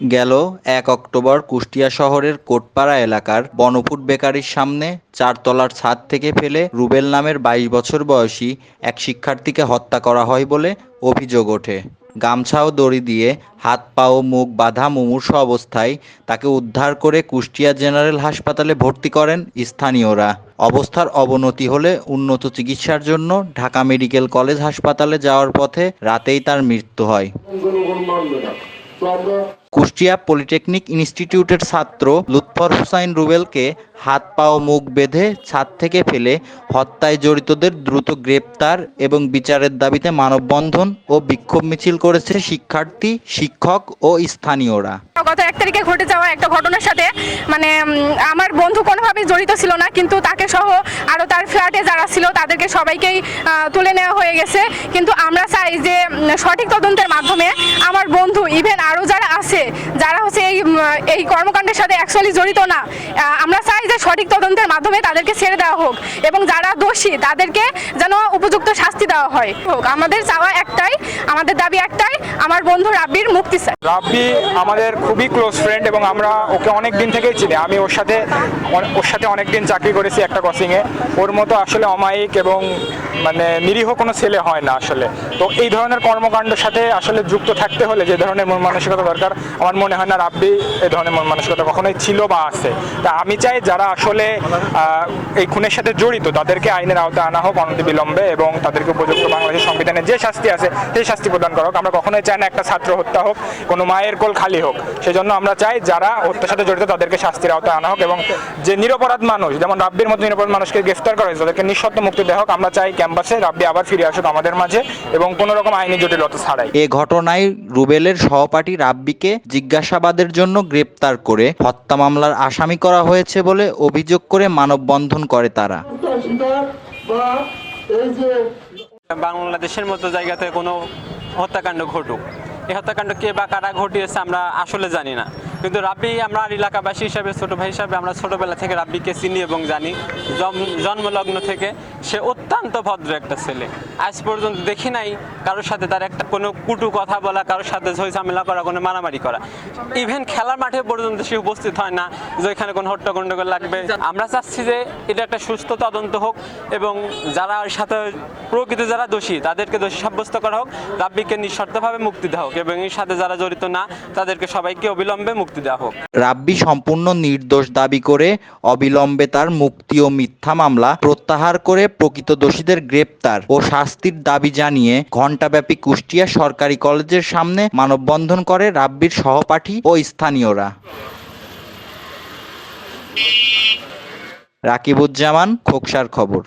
গেল এক অক্টোবর কুষ্টিয়া শহরের কোটপাড়া এলাকার বনফুট বেকারির সামনে চারতলার ছাদ থেকে ফেলে রুবেল নামের বাইশ বছর বয়সী এক শিক্ষার্থীকে হত্যা করা হয় বলে অভিযোগ ওঠে। গামছা ও দড়ি দিয়ে হাত, পা ও মুখ বাঁধা মুমূর্ষু অবস্থায় তাকে উদ্ধার করে কুষ্টিয়া জেনারেল হাসপাতালে ভর্তি করেন স্থানীয়রা। অবস্থার অবনতি হলে উন্নত চিকিৎসার জন্য ঢাকা মেডিকেল কলেজ হাসপাতালে যাওয়ার পথে রাতেই তার মৃত্যু হয়। কুষ্টিয়া পলিটেকনিক ইনস্টিটিউটের ছাত্র লুৎফর হুসাইন রুবেলকে হাত পা ও মুখ বেঁধে ছাদ থেকে ফেলে হত্যায় জড়িতদের দ্রুত গ্রেপ্তার এবং বিচারের দাবিতে মানববন্ধন ও বিক্ষোভ মিছিল করেছে শিক্ষার্থী, শিক্ষক ও স্থানীয়রা। গত এক তারিখে ঘটে যাওয়া একটা ঘটনার সাথে মানে আমার বন্ধু কোনোভাবেই জড়িত ছিল না, কিন্তু তাকে সহ আরও তার ফ্ল্যাটে যারা ছিল, তাদেরকে সবাইকেই তুলে নেওয়া হয়ে গেছে। কিন্তু আমরা চাই সঠিক তদন্তের মাধ্যমে আমার বন্ধু ইভেন আরও যারা আছে, যারা হচ্ছে এই এই কর্মকাণ্ডের সাথে অ্যাকচুয়ালি জড়িত না আমরা চাই যে সঠিক তদন্তের মাধ্যমে তাদেরকে ছেড়ে দেওয়া হোক এবং যারা দোষী, তাদেরকে যেন উপযুক্ত শাস্তি দেওয়া হয়। হোক আমাদের চাওয়া একটাই, আমাদের দাবি একটাই, আমার বন্ধু রাব্বির মুক্তি চাই। রাব্বি আমাদের খুবই ক্লোজ ফ্রেন্ড এবং আমরা ওকে অনেক দিন থেকেই চিনি। আমি ওর সাথে ওর সাথে অনেক দিন চাকরি করেছি একটা কোচিংয়ে ওর মতো আসলে অমায়িক এবং মানে নিরীহ কোনো ছেলে হয় না আসলে। তো এই ধরনের কর্মকাণ্ডের সাথে আসলে যুক্ত থাকতে হলে যে ধরনের মন মানসিকতা দরকার, আমার মনে হয় না রাব্বি এ ধরনের মন মানসিকতা কখনোই ছিল বা আছে। তা আমি চাই যারা আসলে এই খুনের সাথে জড়িত, তাদেরকে আইনের আওতায় আনা হোক অনতিবিলম্বে এবং তাদেরকে উপযুক্ত বাংলাদেশের সংবিধানে যে শাস্তি আছে সেই শাস্তি প্রদান করা হোক। আমরা কখনোই চাই না একটা ছাত্র হত্যা হোক কোনো মায়ের কোল খালি হোক। সেজন্য আমরা চাই যারা হত্যার সাথে জড়িত তাদেরকে শাস্তির আওতায় আনা হোক এবং যে নিরপরাধ মানুষ যেমন রাব্বির মতো নিরপরাধ মানুষকে গ্রেফতার করা হয়েছে তাদেরকে নিঃশর্ত মুক্তি দেওয়া হোক। আমরা চাই ক্যাম্পাসে রাব্বি আবার ফিরে আসুক আমাদের মাঝে এবং কোনো রকম আইনি জটিলতা ছাড়াই। এ ঘটনায় রুবেলের সহপাঠী রাব্বিকে জিজ্ঞাসাবাদের জন্য গ্রেপ্তার করে হত্যা মামলার আসামি করা হয়েছে বলে অভিযোগ করে মানববন্ধন করে তারা। বাংলাদেশের মতো জায়গাতে কোনো হত্যাকাণ্ড ঘটুক। এই হত্যাকাণ্ড কে বা কারা ঘটিয়েছে আমরা আসলে জানি না। কিন্তু রাব্বি আমরা এলাকাবাসী হিসাবে, ছোট ভাই হিসাবে আমরা ছোটবেলা থেকে রাব্বিকে চিনি এবং জানি। জন্মলগ্ন থেকে সে অত্যন্ত ভদ্র একটা ছেলে। আজ পর্যন্ত দেখি নাই কারোর সাথে তার একটা কোনো কুটু কথা বলা, কারোর সাথে ঝই ঝামেলা করা, কোনো মারামারি করা। ইভেন খেলার মাঠে পর্যন্ত সে উপস্থিত হয় না যে এখানে কোনো হট্টগণ্ডগোল লাগবে। আমরা চাচ্ছি যে এটা একটা সুস্থ তদন্ত হোক এবং যারা এর সাথে প্রকৃত যারা দোষী, তাদেরকে দোষী সাব্যস্ত করা হোক, রাব্বিকে নিঃশর্তভাবে মুক্তি দেওয়া হোক এবং এর সাথে যারা জড়িত না, তাদেরকে সবাইকে অবিলম্বে মুক্তি দেওয়া হোক। রাব্বি সম্পূর্ণ নির্দোষ দাবি করে অবিলম্বে তার মুক্তি ও মিথ্যা মামলা প্রত্যাহার করে প্রকৃত দোষীদের গ্রেপ্তার ও শাস্তির দাবি জানিয়ে ঘণ্টাব্যাপী কুষ্টিয়া সরকারি কলেজের সামনে মানববন্ধন করে রাব্বির সহপাঠী ও স্থানীয়রা। রাকিবুজ্জামান, খোকসার খবর।